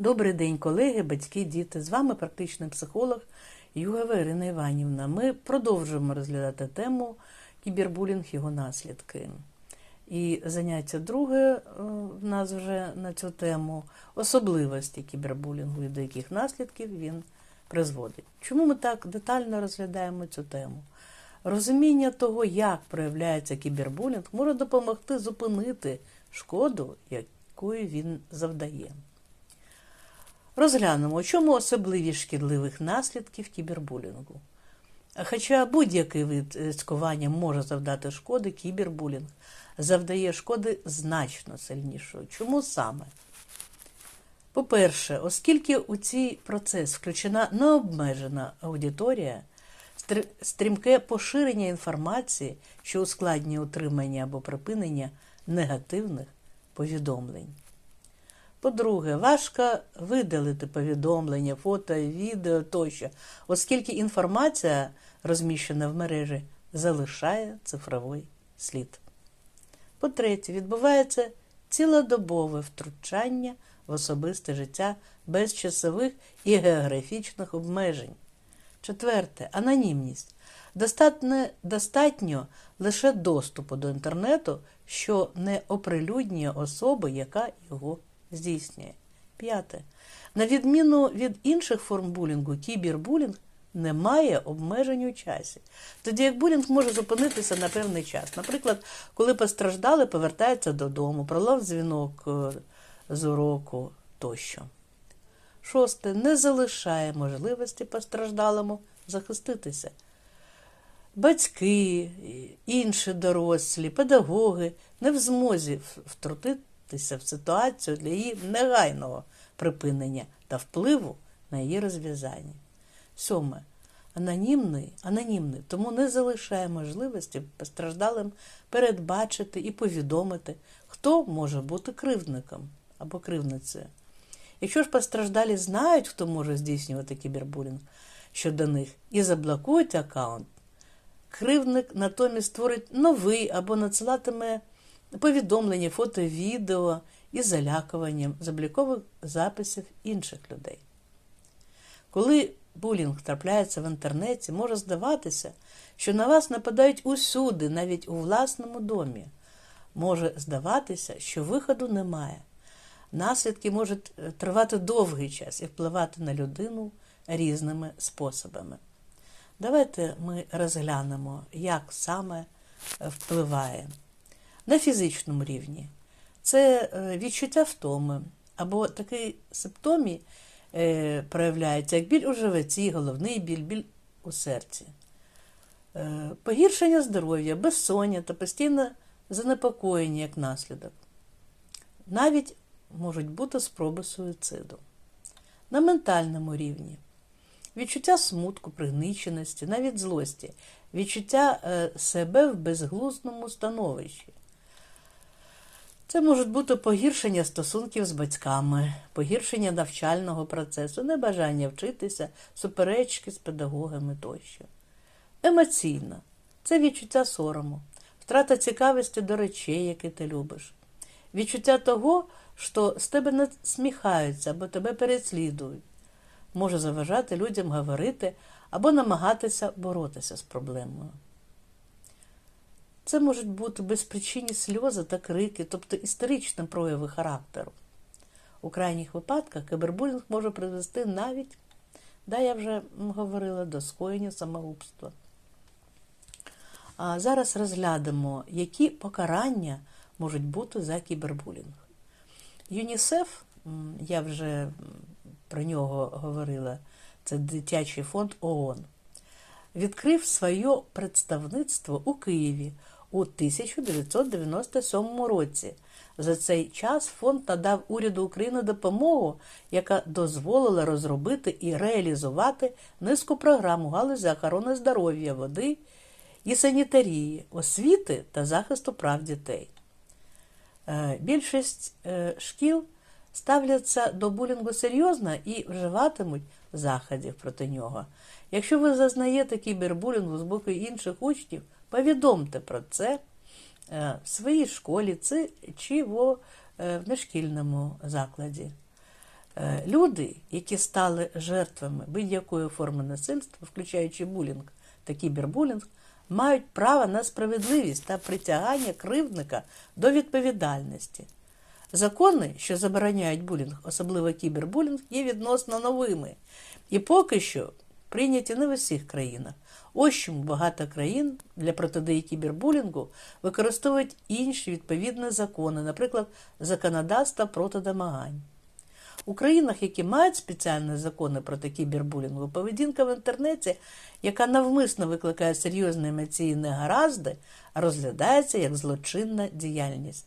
Добрий день, колеги, батьки, діти. З вами практичний психолог Югава Ірина Іванівна. Ми продовжуємо розглядати тему кібербулінг його наслідки. І заняття друге е, в нас вже на цю тему особливості кібербулінгу і до яких наслідків він призводить. Чому ми так детально розглядаємо цю тему? Розуміння того, як проявляється кібербулінг, може допомогти зупинити шкоду, яку він завдає. Розглянемо, у чому особливість шкідливих наслідків кібербулінгу. Хоча будь-який вид е, цькування може завдати шкоди, кібербулінг завдає шкоди значно сильнішою. Чому саме? По-перше, оскільки у цей процес включена необмежена аудиторія, стрімке поширення інформації, що ускладнює утримання або припинення негативних повідомлень. По-друге, важко видалити повідомлення, фото, відео тощо, оскільки інформація, розміщена в мережі, залишає цифровий слід. По-третє, відбувається цілодобове втручання в особисте життя без часових і географічних обмежень. Четверте, анонімність. Достатньо, достатньо лише доступу до інтернету, що не оприлюднює особи, яка його здійснює. П'яте. На відміну від інших форм булінгу, кібербулінг не має обмежень у часі. Тоді як булінг може зупинитися на певний час. Наприклад, коли постраждали, повертається додому, пролав дзвінок е, з уроку тощо. Шосте. Не залишає можливості постраждалому захиститися. Батьки, інші дорослі, педагоги не в змозі втрутитися в ситуацію для її негайного припинення та впливу на її розв'язання. Сьоме. Анонімний, анонімний, тому не залишає можливості постраждалим передбачити і повідомити, хто може бути кривдником або кривницею. Якщо ж постраждалі знають, хто може здійснювати кібербулінг щодо них, і заблокують аккаунт, кривдник натомість створить новий або надсилатиме повідомлення, фото, відео із залякуванням з облікових записів інших людей. Коли булінг трапляється в інтернеті, може здаватися, що на вас нападають усюди, навіть у власному домі. Може здаватися, що виходу немає. Наслідки можуть е, тривати довгий час і впливати на людину різними способами. Давайте ми розглянемо, як саме впливає. На фізичному рівні це е, відчуття втоми або такі симптоми е, проявляються, як біль у животі, головний біль, біль у серці, Е, погіршення здоров'я, безсоння та постійне занепокоєння як наслідок. Навіть можуть бути спроби суїциду. На ментальному рівні відчуття смутку, пригниченості, навіть злості, відчуття себе в безглузному становищі. Це можуть бути погіршення стосунків з батьками, погіршення навчального процесу, небажання вчитися, суперечки з педагогами тощо. Емоційно це відчуття сорому, втрата цікавості до речей, які ти любиш, відчуття того, що з тебе не сміхаються або тебе переслідують, може заважати людям говорити або намагатися боротися з проблемою. Це можуть бути безпричинні сльози та крики, тобто історичні прояви характеру. У крайніх випадках кибербулінг може призвести навіть, да, я вже говорила, до скоєння самогубства. А зараз розглянемо, які покарання можуть бути за кібербулінг. ЮНІСЕФ, я вже про нього говорила, це дитячий фонд ООН, відкрив своє представництво у Києві у 1997 році. За цей час фонд надав уряду України допомогу, яка дозволила розробити і реалізувати низку програм у галузі охорони здоров'я, води і санітарії, освіти та захисту прав дітей. Е, Більшість е, шкіл ставляться до булінгу серйозно і вживатимуть заходів проти нього. Якщо ви зазнаєте кібербулінгу з боку інших учнів, повідомте про це е, в своїй школі чи в е, нешкільному закладі. Е, Люди, які стали жертвами будь-якої форми насильства, включаючи булінг та кібербулінг, мають право на справедливість та притягання кривдника до відповідальності. Закони, що забороняють булінг, особливо кібербулінг, є відносно новими і поки що прийняті не в усіх країнах. Ось чому багато країн для протидії кібербулінгу використовують інші відповідні закони, наприклад, законодавство проти домагань. У країнах, які мають спеціальні закони проти кібербулінгу, поведінка в інтернеті, яка навмисно викликає серйозні емоційні негаразди, розглядається як злочинна діяльність.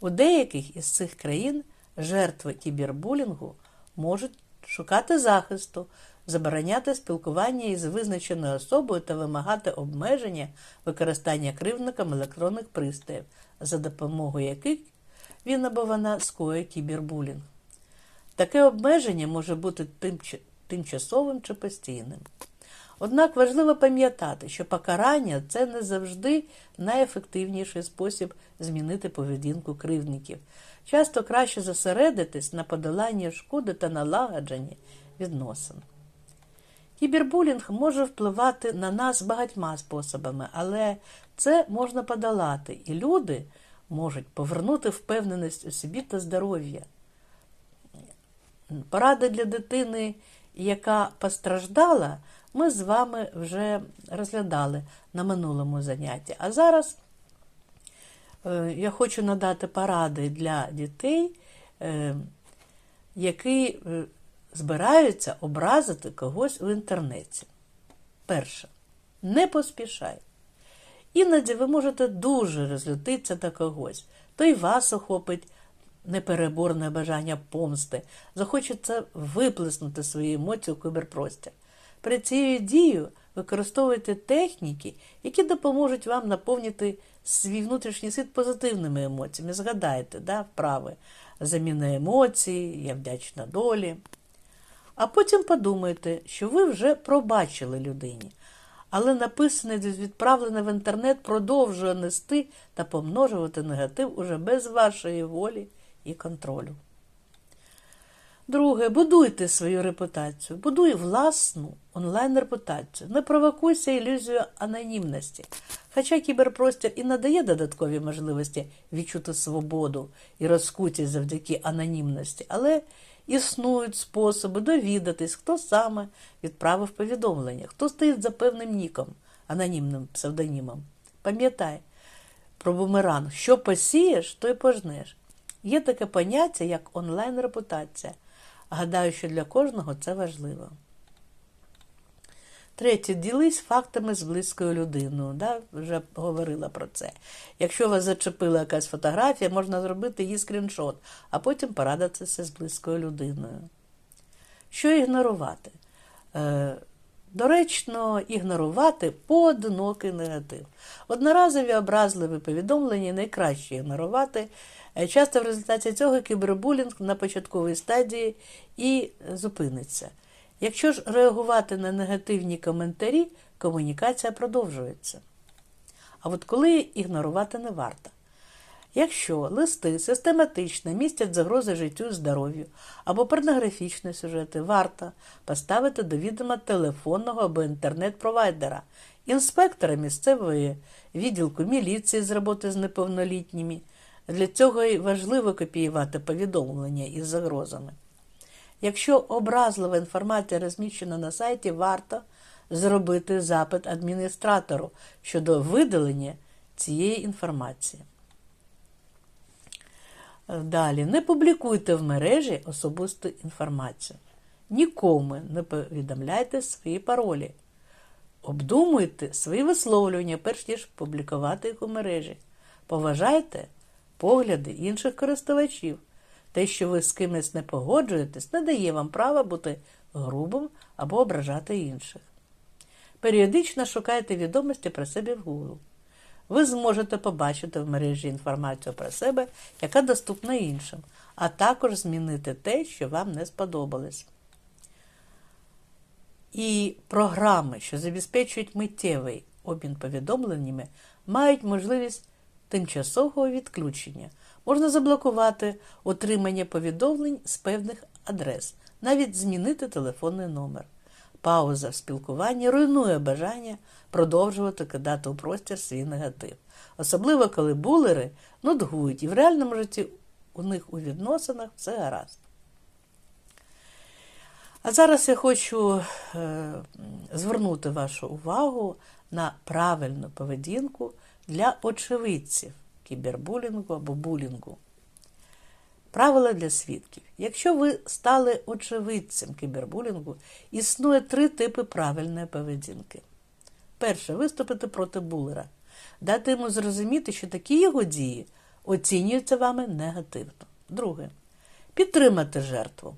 У деяких із цих країн жертви кібербулінгу можуть шукати захисту, забороняти спілкування із визначеною особою та вимагати обмеження використання кривдником електронних пристроїв, за допомогою яких він або вона скоює кібербулінг. Таке обмеження може бути тимчасовим чи постійним. Однак важливо пам'ятати, що покарання це не завжди найефективніший спосіб змінити поведінку кривдників. Часто краще зосередитись на подоланні шкоди та налагодженні відносин. Кібербулінг може впливати на нас багатьма способами, але це можна подолати, і люди можуть повернути впевненість у собі та здоров'я. Поради для дитини, яка постраждала, ми з вами вже розглядали на минулому занятті. А зараз я хочу надати поради для дітей, е, які е, збираються образити когось у інтернеті. Перше. Не поспішай. Іноді ви можете дуже розлютитися на когось, то й вас охопить непереборне бажання помсти, захочеться виплеснути свої емоції у киберпростір. При цією дією використовуйте техніки, які допоможуть вам наповнити свій внутрішній світ позитивними емоціями. Згадайте, да, вправи заміна емоцій, я вдячна долі. А потім подумайте, що ви вже пробачили людині, але написане відправлене в інтернет продовжує нести та помножувати негатив уже без вашої волі і контролю. Друге, будуйте свою репутацію, будуй власну онлайн-репутацію. Не провокуйся ілюзію анонімності. Хоча кіберпростір і надає додаткові можливості відчути свободу і розкутість завдяки анонімності, але існують способи довідатись, хто саме відправив повідомлення, хто стоїть за певним ніком, анонімним псевдонімом. Пам'ятай про бумеранг, що посієш, то й пожнеш. Є таке поняття, як онлайн-репутація. Гадаю, що для кожного це важливо. Третє, ділись фактами з близькою людиною. Да? Вже говорила про це. Якщо вас зачепила якась фотографія, можна зробити її скріншот, а потім порадитися з близькою людиною. Що ігнорувати? Доречно ігнорувати поодинокий негатив. Одноразові образливі повідомлення найкраще ігнорувати. Е, Часто в результаті цього кібербулінг на початковій стадії і зупиниться. Якщо ж реагувати на негативні коментарі, комунікація продовжується. А от коли ігнорувати не варто. Якщо листи систематично містять загрози життю і здоров'ю або порнографічні сюжети, варто поставити до відома телефонного або інтернет-провайдера, інспектора місцевої відділку міліції з роботи з неповнолітніми. Для цього й важливо копіювати повідомлення із загрозами. Якщо образлива інформація розміщена на сайті, варто зробити запит адміністратору щодо видалення цієї інформації. Далі, не публікуйте в мережі особисту інформацію. Нікому не повідомляйте свої паролі. Обдумуйте свої висловлювання, перш ніж публікувати їх у мережі. Поважайте погляди інших користувачів. Те, що ви з кимось не погоджуєтесь, не дає вам права бути грубим або ображати інших. Періодично шукайте відомості про себе в Google. Ви зможете побачити в мережі інформацію про себе, яка доступна іншим, а також змінити те, що вам не сподобалось. І програми, що забезпечують миттєвий обмін повідомленнями, мають можливість тимчасового відключення. Можна заблокувати отримання повідомлень з певних адрес, навіть змінити телефонний номер. Пауза в спілкуванні руйнує бажання продовжувати кидати у простір свій негатив. Особливо, коли булери нудгують, і в реальному житті у них у відносинах все гаразд. А зараз я хочу е, звернути вашу увагу на правильну поведінку для очевидців кібербулінгу або булінгу. Правила для свідків. Якщо ви стали очевидцем кібербулінгу, існує три типи правильної поведінки. Перше, виступити проти булера, дати йому зрозуміти, що такі його дії оцінюються вами негативно. Друге, підтримати жертву.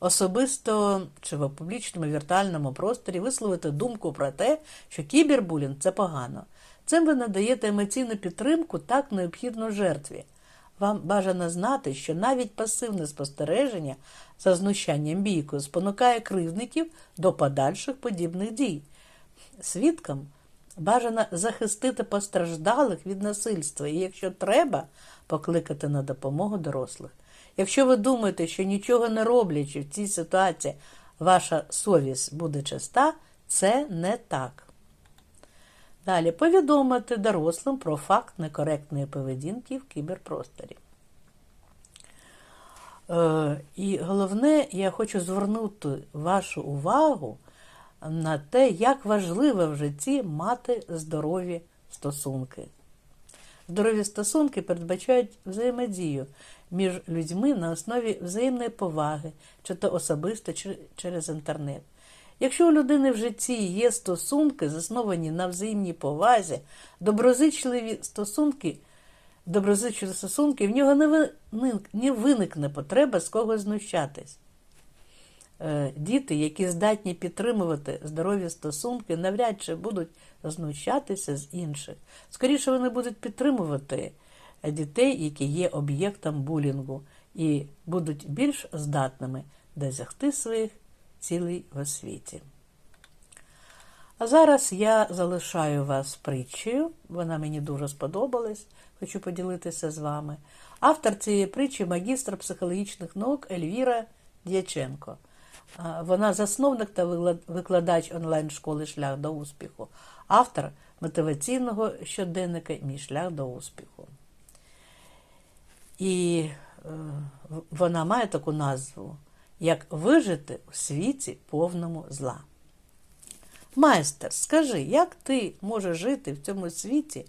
Особисто чи в публічному віртуальному просторі висловити думку про те, що кібербулінг це погано. Цим ви надаєте емоційну підтримку так необхідну жертві. Вам бажано знати, що навіть пасивне спостереження за знущанням бійкою спонукає кривдників до подальших подібних дій. Свідкам бажано захистити постраждалих від насильства і, якщо треба, покликати на допомогу дорослих. Якщо ви думаєте, що нічого не роблячи в цій ситуації, ваша совість буде чиста, це не так. Далі повідомити дорослим про факт некоректної поведінки в кіберпросторі. Е, і головне, я хочу звернути вашу увагу на те, як важливо в житті мати здорові стосунки. Здорові стосунки передбачають взаємодію між людьми на основі взаємної поваги, чи то особисто, чи через інтернет. Якщо у людини в житті є стосунки, засновані на взаємній повазі, доброзичливі стосунки, доброзичливі стосунки, в нього не виникне потреба з когось знущатись. Е, діти, які здатні підтримувати здорові стосунки, навряд чи будуть знущатися з інших. Скоріше вони будуть підтримувати дітей, які є об'єктом булінгу, і будуть більш здатними досягти своїх цілий в освіті. А зараз я залишаю вас притчею, вона мені дуже сподобалась, хочу поділитися з вами. Автор цієї притчі магістр психологічних наук Ельвіра Дяченко. Вона засновник та викладач онлайн-школи Шлях до успіху, автор мотиваційного щоденника Мій шлях до успіху. І е, вона має таку назву як вижити у світі повному зла. Майстер, скажи, як ти можеш жити в цьому світі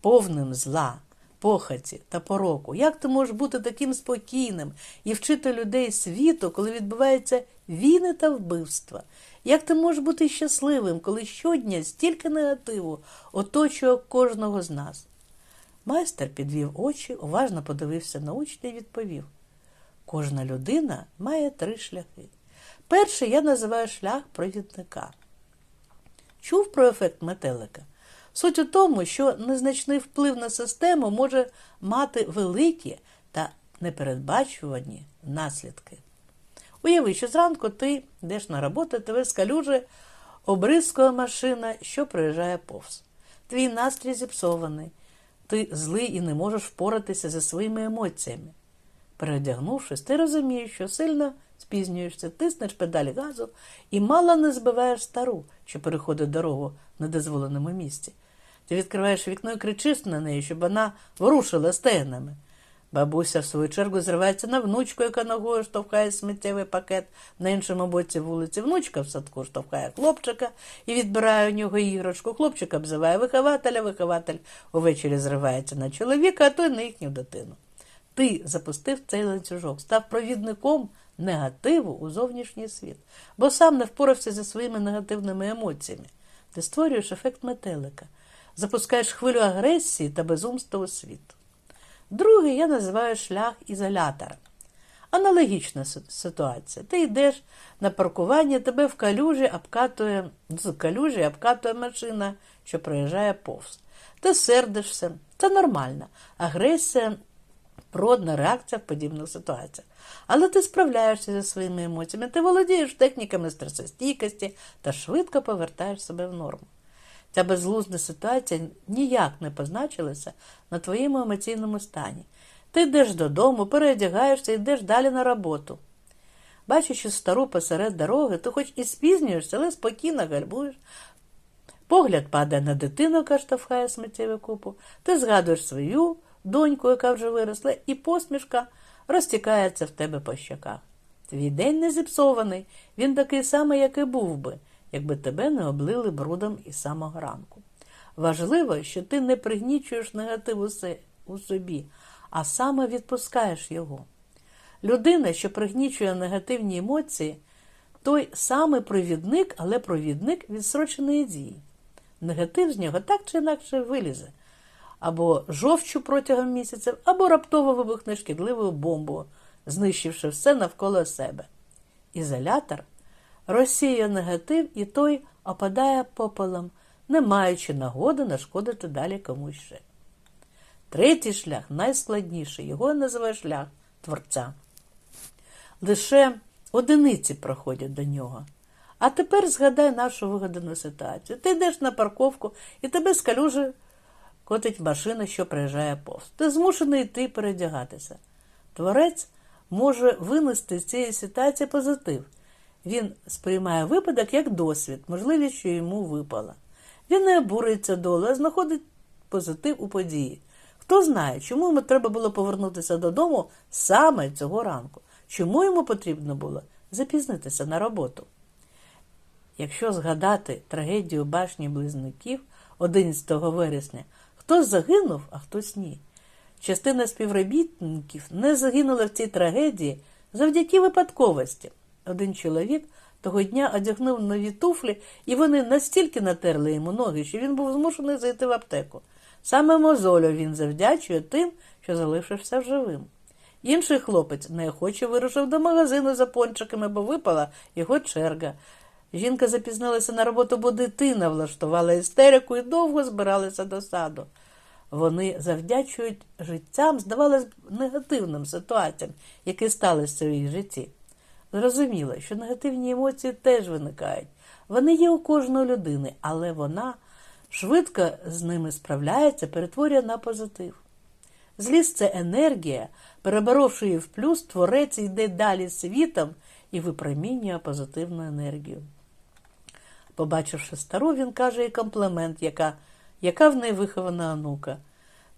повним зла, похоті та пороку? Як ти можеш бути таким спокійним і вчити людей світу, коли відбуваються війни та вбивства? Як ти можеш бути щасливим, коли щодня стільки негативу оточує кожного з нас? Майстер підвів очі, уважно подивився на учня і відповів. Кожна людина має три шляхи. Перший я називаю шлях провідника. Чув про ефект метелика? Суть у тому, що незначний вплив на систему може мати великі та непередбачувані наслідки. Уяви, що зранку ти йдеш на роботу, тебе скалюже обризкова машина, що проїжджає повз. Твій настрій зіпсований, ти злий і не можеш впоратися зі своїми емоціями. Переодягнувшись, ти розумієш, що сильно спізнюєшся, тиснеш педаль газу і мало не збиваєш стару, що переходить дорогу в недозволеному місці. Ти відкриваєш вікно і кричиш на неї, щоб вона ворушила стегнами. Бабуся, в свою чергу, зривається на внучку, яка ногою штовхає сміттєвий пакет на іншому боці вулиці. Внучка в садку штовхає хлопчика і відбирає у нього іграшку. Хлопчик обзиває вихователя, вихователь увечері зривається на чоловіка, а той на їхню дитину. Ти запустив цей ланцюжок, став провідником негативу у зовнішній світ, бо сам не впорався зі своїми негативними емоціями. Ти створюєш ефект метелика, запускаєш хвилю агресії та безумства у світ. Другий я називаю шлях ізолятора. Аналогічна ситуація. Ти йдеш на паркування, тебе в калюжі обкатує, з калюжі обкатує машина, що проїжджає повз. Ти сердишся, це нормально. Агресія природна реакція в подібних ситуаціях. Але ти справляєшся зі своїми емоціями, ти володієш техніками стресостійкості та швидко повертаєш себе в норму. Ця безглузда ситуація ніяк не позначилася на твоєму емоційному стані. Ти йдеш додому, переодягаєшся і йдеш далі на роботу. Бачачи стару посеред дороги, ти хоч і спізнюєшся, але спокійно гальмуєш. Погляд падає на дитину, яка штовхає сміттєву купу. Ти згадуєш свою доньку, яка вже виросла, і посмішка розтікається в тебе по щоках. Твій день не зіпсований, він такий самий, як і був би, якби тебе не облили брудом із самого ранку. Важливо, що ти не пригнічуєш негатив у собі, а саме відпускаєш його. Людина, що пригнічує негативні емоції, той самий провідник, але провідник відсроченої дії. Негатив з нього так чи інакше вилізе. Або жовчу протягом місяців, або раптово вибухне шкідливою бомбою, знищивши все навколо себе. Ізолятор розсіює негатив, і той опадає попелом, не маючи нагоди нашкодити далі комусь ще. Третій шлях найскладніший, його називає шлях Творця. Лише одиниці проходять до нього. А тепер згадай нашу вигадану ситуацію. Ти йдеш на парковку і тебе з котить машина, що приїжджає повз. Ти змушений йти передягатися. Творець може винести з цієї ситуації позитив. Він сприймає випадок як досвід, можливість, що йому випала. Він не обурюється долу, а знаходить позитив у події. Хто знає, чому йому треба було повернутися додому саме цього ранку? Чому йому потрібно було запізнитися на роботу? Якщо згадати трагедію башні близнюків 11 вересня, хтось загинув, а хтось ні. Частина співробітників не загинула в цій трагедії завдяки випадковості. Один чоловік того дня одягнув нові туфлі, і вони настільки натерли йому ноги, що він був змушений зайти в аптеку. Саме мозолю він завдячує тим, що залишився живим. Інший хлопець неохоче вирушив до магазину за пончиками, бо випала його черга. Жінка запізнилася на роботу, бо дитина влаштувала істерику і довго збиралися до саду. Вони завдячують життям, здавалось, негативним ситуаціям, які сталися в їх житті. Зрозуміло, що негативні емоції теж виникають. Вони є у кожної людини, але вона швидко з ними справляється, перетворює на позитив. Злість це енергія, переборовши її в плюс, творець йде далі світом і випромінює позитивну енергію. Побачивши стару, він каже їй комплімент, яка, яка в неї вихована онука.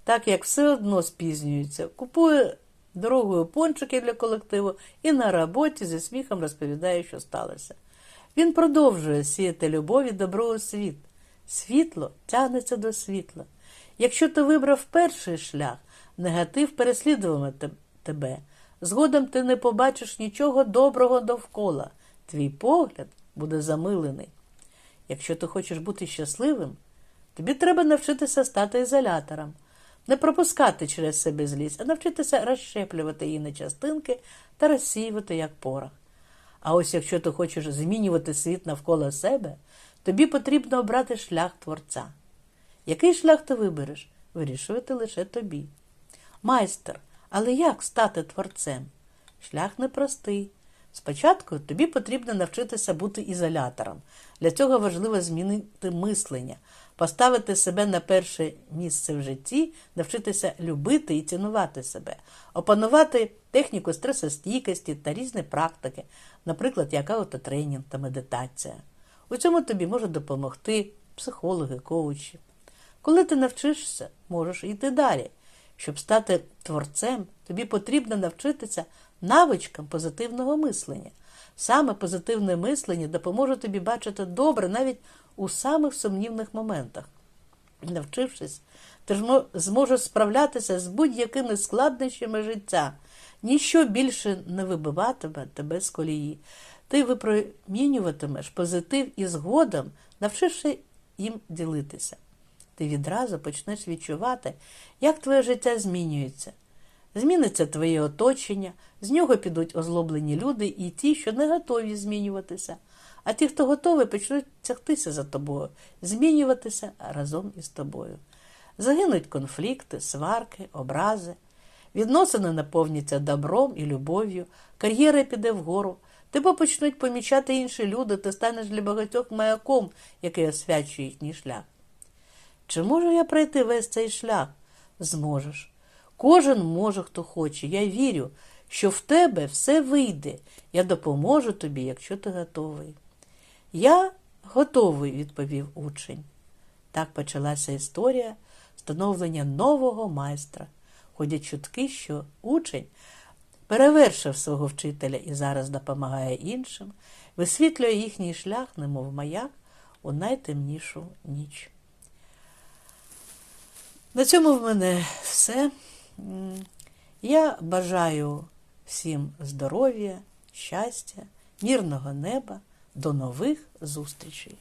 Так як все одно спізнюється, купує дорогою пончики для колективу і на роботі зі сміхом розповідає, що сталося. Він продовжує сіяти любов і добро у світ. Світло тягнеться до світла. Якщо ти вибрав перший шлях, негатив переслідуватиме тебе. Згодом ти не побачиш нічого доброго довкола. Твій погляд буде замилений. Якщо ти хочеш бути щасливим, тобі треба навчитися стати ізолятором, не пропускати через себе злість, а навчитися розщеплювати її на частинки та розсіювати як порох. А ось якщо ти хочеш змінювати світ навколо себе, тобі потрібно обрати шлях Творця. Який шлях ти вибереш, вирішувати лише тобі. Майстер, але як стати творцем? Шлях непростий. Спочатку тобі потрібно навчитися бути ізолятором. Для цього важливо змінити мислення, поставити себе на перше місце в житті, навчитися любити і цінувати себе, опанувати техніку стресостійкості та різні практики, наприклад, як аутотренінг та медитація. У цьому тобі можуть допомогти психологи, коучі. Коли ти навчишся, можеш йти далі. Щоб стати творцем, тобі потрібно навчитися навичкам позитивного мислення. Саме позитивне мислення допоможе тобі бачити добре навіть у самих сумнівних моментах. Навчившись, ти зможеш справлятися з будь-якими складнощами життя. Ніщо більше не вибиватиме тебе з колії. Ти випромінюватимеш позитив і згодом, навчивши їм ділитися. Ти відразу почнеш відчувати, як твоє життя змінюється. Зміниться твоє оточення, з нього підуть озлоблені люди і ті, що не готові змінюватися. А ті, хто готовий, почнуть тягтися за тобою, змінюватися разом із тобою. Загинуть конфлікти, сварки, образи. Відносини наповняться добром і любов'ю, кар'єра піде вгору. Тебе почнуть помічати інші люди, ти станеш для багатьох маяком, який освячує їхній шлях. Чи можу я пройти весь цей шлях? Зможеш. Кожен може, хто хоче. Я вірю, що в тебе все вийде. Я допоможу тобі, якщо ти готовий. Я готовий, відповів учень. Так почалася історія становлення нового майстра. Ходять чутки, що учень перевершив свого вчителя і зараз допомагає іншим, висвітлює їхній шлях, немов маяк, у найтемнішу ніч. На цьому в мене все. Я бажаю всім здоров'я, щастя, мирного неба. До нових зустрічей!